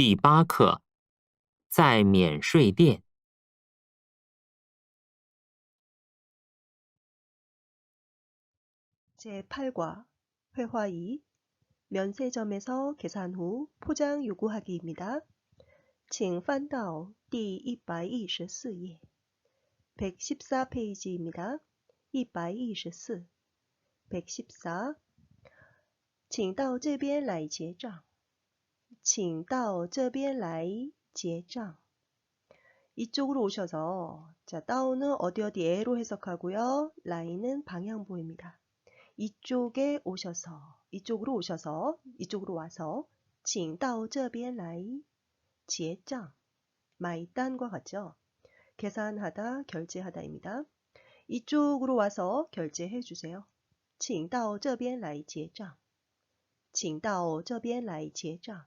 第八课，在免税店。 제8과 회화 2 면세점에서 계산 후 포장 요구하기입니다. 请翻到第124页 114페이지입니다. 124 114请到这边来结账 请到这边来结账 이쪽으로 오셔서 자, 다운은 어디 어디에로 해석하고요. 라인은 방향보입니다. 이쪽에 오셔서 이쪽으로 오셔서 이쪽으로 와서 请到这边来结账 마이단과 같죠. 계산하다 결제하다입니다. 이쪽으로 와서 결제해 주세요. 请到这边来结账请到这边来结账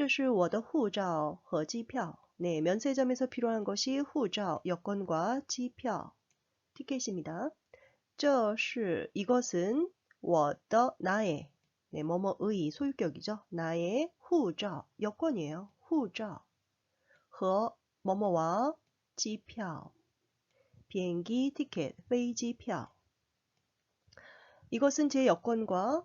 这是我的护照和机票 네, 면세점에서 필요한 것이 후照, 여권과 지표, 티켓입니다. 这是 이것은 我的 나의 네, 뭐뭐의 소유격이죠. 나의 후照, 여권이에요. 후照. 和 뭐뭐와 机票 비행기 티켓, 飞机票 이것은 제 여권과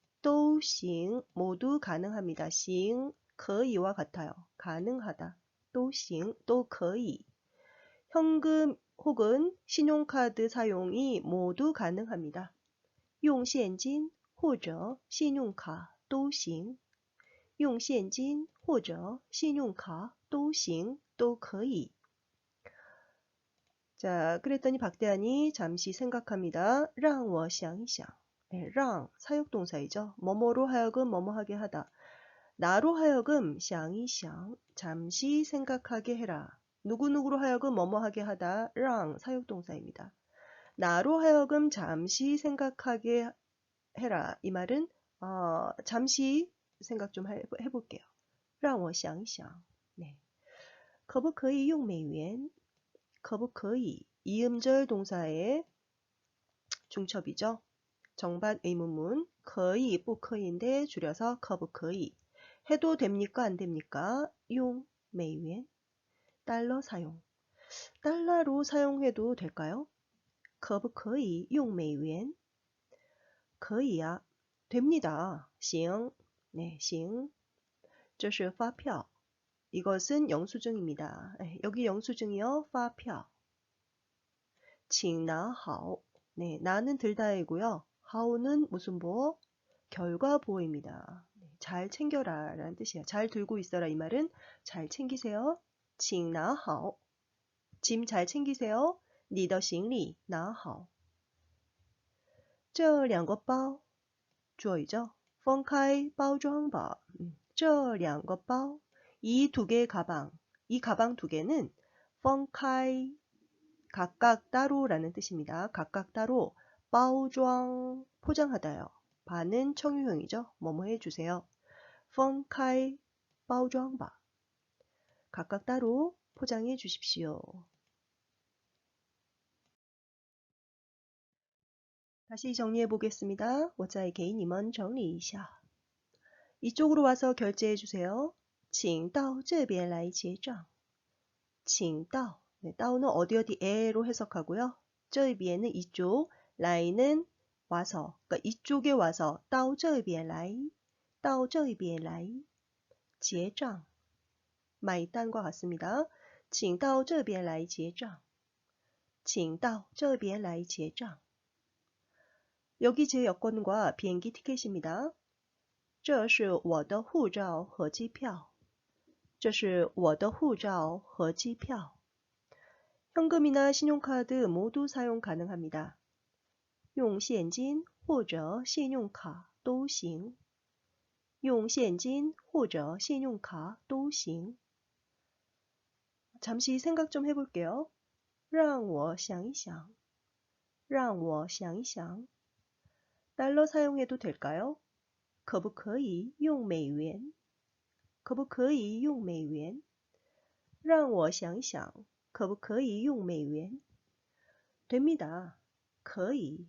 都行 모두 가능합니다. 行 거의와 같아요. 가능하다. 都行, 또 거의. 현금 혹은 신용카드 사용이 모두 가능합니다. 用现金或者信用卡都行.用现金或者信用卡都行, 또 거의. 자, 그랬더니 박대한이 잠시 생각합니다. 让我想一想. 네, 让 사역동사이죠. 뭐뭐로 하여금 뭐뭐 하게 하다. 나로 하여금 想一想 잠시 생각하게 해라. 누구누구로 하여금 뭐뭐 하게 하다. 让 사역동사입니다. 나로 하여금 잠시 생각하게 해라. 이 말은 어, 잠시 생각 좀 해, 해볼게요. 让我想一想. 네. 可不可以用美元?可不可以 이음절 동사의 중첩이죠. 정반 의문문 거의 뿌커인데 줄여서 커브거의 해도 됩니까 안 됩니까? 용 매위엔 달러 사용 달러로 사용해도 될까요? 커브거의 용 매위엔 거의야 됩니다. 싱 네, 싱 저시 파표 이것은 영수증입니다. 네, 여기 영수증이요. 파표 칭 나하오 네, 나는 들다이고요. 하우는 무슨 보호? 결과 보호입니다. 잘 챙겨라 라는 뜻이에요. 잘 들고 있어라 이 말은 잘 챙기세요. 请拿好 짐 잘 챙기세요. 你的行李拿好这两个包 주어이죠. 分开包装吧这两个包 이 두 개의 가방 이 가방 두 개는 分开 각각 따로라는 뜻입니다. 각각 따로 包装 포장하다요. 반은 청유형이죠. 뭐뭐 해주세요. 分开包装吧 각각 따로 포장해 주십시오. 다시 정리해 보겠습니다. 我再给你们整理一下. 이쪽으로 와서 결제해 주세요. 请到这边来结账.请到 네, 다운은 어디 어디에로 해석하고요. 这边은 이쪽, 라인은 와서, 그러니까 이쪽에 와서 到这边来,到这边来,结账 마이단과 같습니다. 请到这边来结账.请到这边来结账. 여기 제 여권과 비행기 티켓입니다. 这是我的护照和机票.这是我的护照和机票. 현금이나 신용카드 모두 사용 가능합니다. 用现金或者信用卡都行. 用现金或者信用卡都行. 잠시 생각 좀 해볼게요. 让我想一想.让我想一想. 달러 사용해도 될까요? 可不可以用美元?可不可以用美元?让我想一想.可不可以用美元? 됩니다. 可以.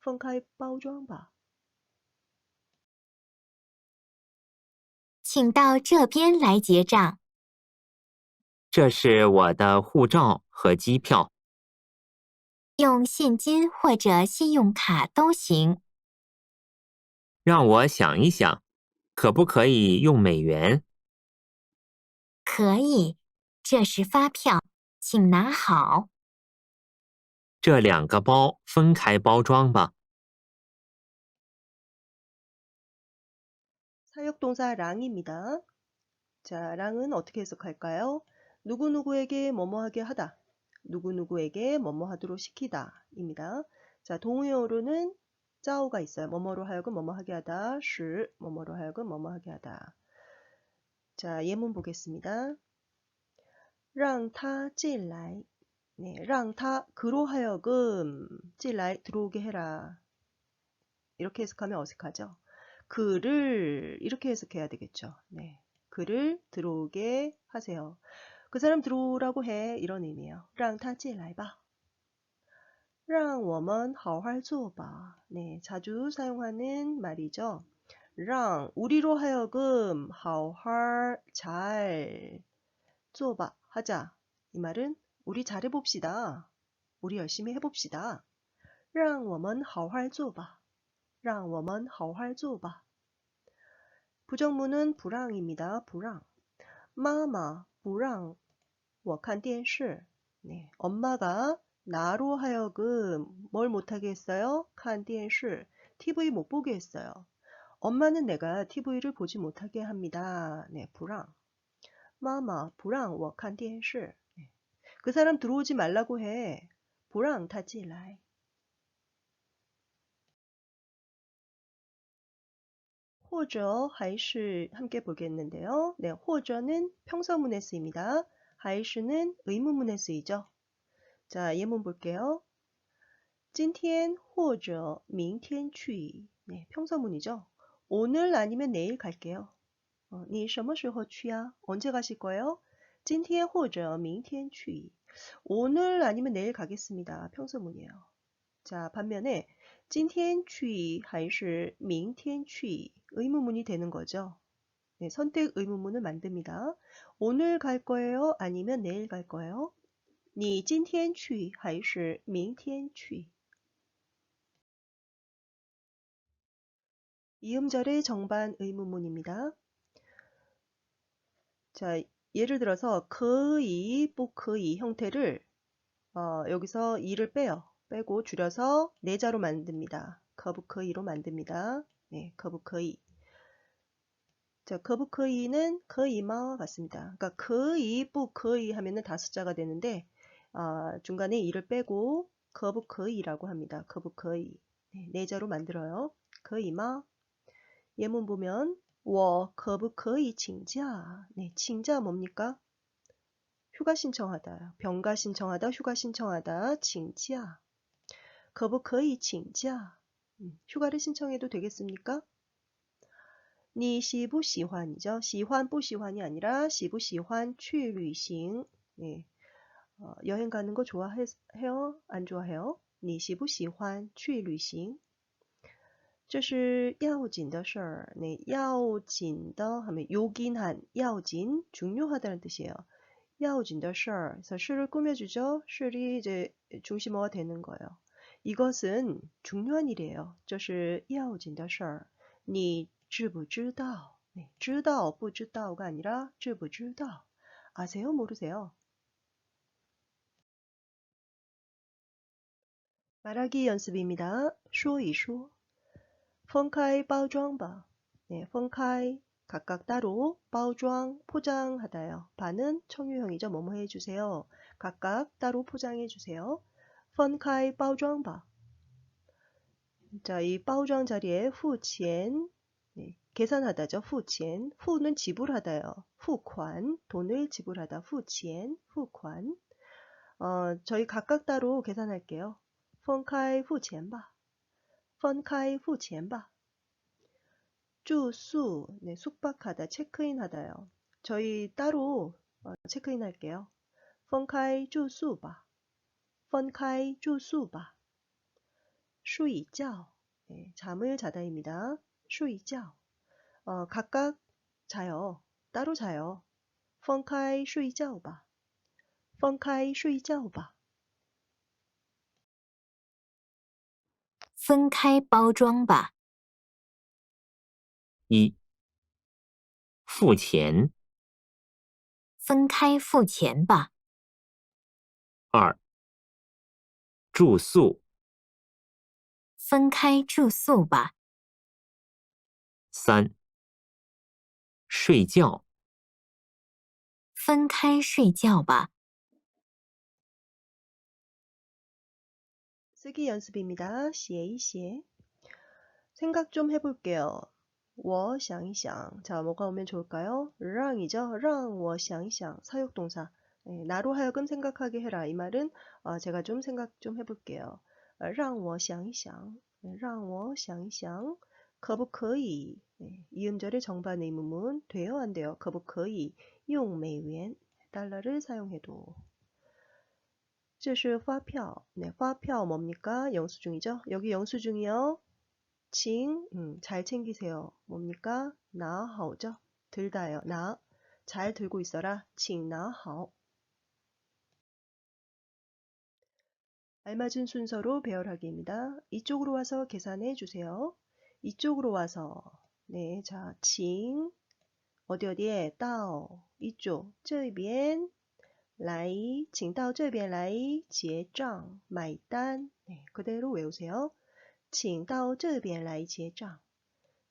分开包装吧。请到这边来结账。这是我的护照和机票。用现金或者信用卡都行。让我想一想，可不可以用美元？可以，这是发票，请拿好。这两个包分开包装吧。 사역동사 랑입니다. 자, 랑은 어떻게 해석할까요? 누구누구에게 뭐뭐하게 하다. 누구누구에게 뭐뭐하도록 시키다. 입니다. 자, 동의어로는 짜오가 있어요. 뭐뭐로 하여금 뭐뭐하게 하다. 是 뭐뭐로 하여금 뭐뭐하게 하다. 자, 예문 보겠습니다. 让他进来. 네, 让他 그로 하여금 进来 들어오게 해라. 이렇게 해석하면 어색하죠? 그를 이렇게 해석해야 되겠죠. 네. 그를 들어오게 하세요. 그 사람 들어오라고 해. 이런 의미예요. 让他进来吧.让我们好好做吧. 네, 자주 사용하는 말이죠. 让 우리로 하여금 好好 잘 做吧 하자. 이 말은 우리 잘해 봅시다. 우리 열심히 해 봅시다. 让我们好好做吧.让我们好好做吧. 부정문은 불황입니다. 불황. 마마, 불황. 我看电视. 네, 엄마가 나로 하여금 뭘 못하게 했어요? 看电视. TV 못 보게 했어요. 엄마는 내가 TV를 보지 못하게 합니다. 네, 불황. 마마, 불황, 我看电视. 네. 그 사람 들어오지 말라고 해. 불황, 他进来. 호저, 还是 함께 보겠는데요. 네, 호저는 평서문에 쓰입니다. 还是는 의문문에 쓰이죠. 자, 예문 볼게요. 今天或者明天去. 네, 평서문이죠. 오늘 아니면 내일 갈게요. 어, 你什么时候去呀? 언제 가실 거예요? 今天或者明天去. 오늘 아니면 내일 가겠습니다. 평서문이에요. 자, 반면에 今天去还是明天去 의문문이 되는 거죠. 네, 선택 의문문을 만듭니다. 오늘 갈 거예요? 아니면 내일 갈 거예요? 你今天去还是明天去? 이음절의 정반 의문문입니다. 자, 예를 들어서 그이 뽀그이 뭐 형태를 어, 여기서 이를 빼요. 빼고 줄여서 네자로 만듭니다. 거북그이로 만듭니다. 네, 거북그이. 자, 거북그이는 그이마와 같습니다. 그러니까 그이 뽀그이 뭐 하면은 다섯자가 되는데 어, 중간에 이를 빼고 거북그이라고 합니다. 거북그이. 네, 네자로 만들어요. 그이마. 예문 보면 我可不可以请假? 네, 请假 뭡니까? 휴가 신청하다, 병가 신청하다, 휴가 신청하다, 请假. 可不可以请假? 음, 휴가를 신청해도 되겠습니까? 你喜不喜欢 이죠. 喜欢不喜欢이 아니라 喜不喜欢去旅行. 네. 어, 여행 가는 거 좋아해요? 안 좋아해요? 你喜不喜欢去旅行? 这是要紧的事儿. 네, 要紧的 하면 요긴한, 要紧 중요하다는 뜻이에요. 要紧的事儿. 그래서 시를 꾸며주죠. 시이 이제 중심어가 되는 거예요. 이것은 중요한 일이에요. 这是要紧的事儿.你知不知道? 네, 知道不知道가 아니라 知不知道 아세요 모르세요? 말하기 연습입니다. 说一说 分开包装吧 네, 分开 각각 따로 包装 포장하다요. 반은 청유형이죠. 뭐뭐 해주세요. 각각 따로 포장해 주세요. 分开包装吧 자, 이包装 자리에 후첸 네, 계산하다죠. 후첸 후는 지불하다요. 후관 돈을 지불하다. 후첸 후관 어, 저희 각각 따로 계산할게요. 分开付钱吧 分开付钱吧 住宿, 네, 숙박하다, 체크인하다요. 저희 따로 어, 체크인 할게요. 分开住宿吧分开住宿吧 睡觉, 네, 잠을 자다입니다. 睡觉 어, 각각 자요. 따로 자요. 分开睡觉吧分开睡觉吧 分开包装吧。一、付钱；分开付钱吧。二、住宿；分开住宿吧。三、睡觉；分开睡觉吧。 쓰기 연습입니다. 写一写 생각 좀 해볼게요. 我想一想 자, 뭐가 오면 좋을까요? 让이죠. 让我想一想 사역동사. 네, 나로 하여금 생각하게 해라. 이 말은 어, 제가 좀 생각 좀 해볼게요. 让我想一想让我想一想可不可以 네, 이음절의 정반 의문문 돼요 안 돼요? 可不可以用美元 달러를 사용해도 这是发票. 네, 发票 뭡니까? 영수증이죠? 여기 영수증이요. 칭, 음, 잘 챙기세요. 뭡니까? 나하오죠? 들다요. 나, 잘 들고 있어라. 칭, 나하오. 알맞은 순서로 배열하기입니다. 이쪽으로 와서 계산해 주세요. 이쪽으로 와서, 네, 자, 칭, 어디 어디에, 따오, 이쪽, 这边 来请到这边来结账买单 네, 그대로 외우세요. 请到这边来结账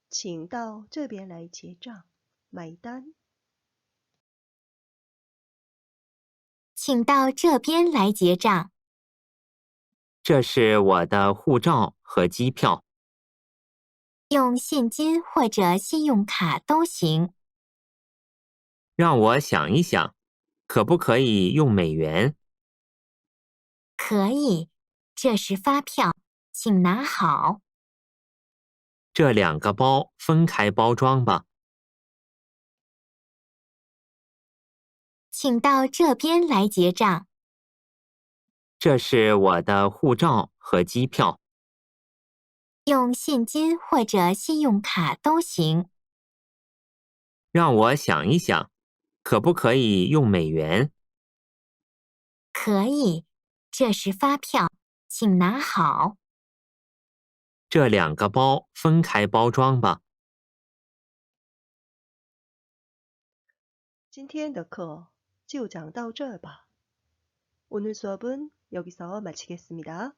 请到这边来结账买单请到这边来结账。这是我的护照和机票。用现金或者信用卡都行。让我想一想， 可不可以用美元？可以，这是发票，请拿好。这两个包分开包装吧。请到这边来结账。这是我的护照和机票。用现金或者信用卡都行。让我想一想，可不可以用美元？可以，这是发票，请拿好。这两个包分开包装吧。今天的课就讲到这吧。오늘수업은여기서마치겠습니다